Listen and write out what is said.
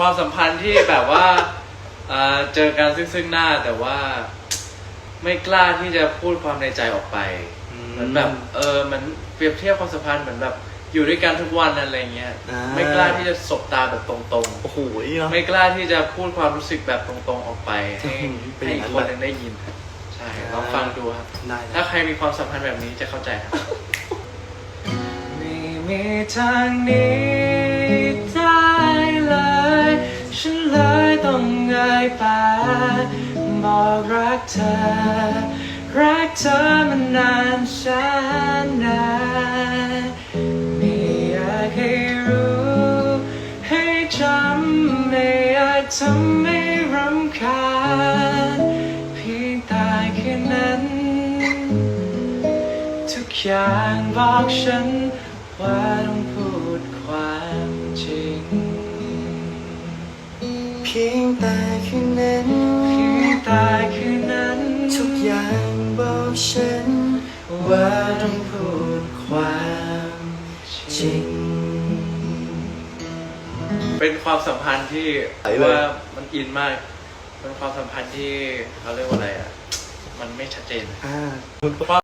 ความสัมพันธ์ที่แบบว่าเอ่อเจอกันซึ่งซึ่งหน้าแต่ว่าไม่กล้าที่จะพูดความในใจออกไปเหมือนแบบเออเหมันเปรียบเทียบความสัมพันธ์เหมือนแบบอยู่ด้วยกันทุกวันอะไรเงี้ยอ่า ไม่กล้าที่จะสบตาแบบตรงโอ้โหเนาะ ๆ ไม่กล้าที่จะพูดความรู้สึกแบบตรงๆออกไปให้เป็นอให้ย่างอีนั้กนคนหนึงได้ยินครับใช่ลองอ่าฟังดูครับ ได้ถ้านะใครมีความสัมพันธ์แบบนี้จะเข้าใจครับ ไม่มีทางหนี้ ต้องเงยไปบอกรักเธอ รักเธอมานานแสนนานไม่อยากให้รู้ ให้จำไม่อยากทำให้รำคาญเพียงแต่แค่นั้น ทุกอย่างบอกฉันว่าต้องพูด พียงแต่คืนนั้นเพียงแต่คืนนั้น ทุกอย่างบอกฉัน ว่าต้องพูดความจริง เป็นความสัมพันธ์ที่ไหลเลย ว่ามันอินมาก เป็นความสัมพันธ์ที่เขาเรียกว่าอะไรอะ มันไม่ชัดเจนอ่า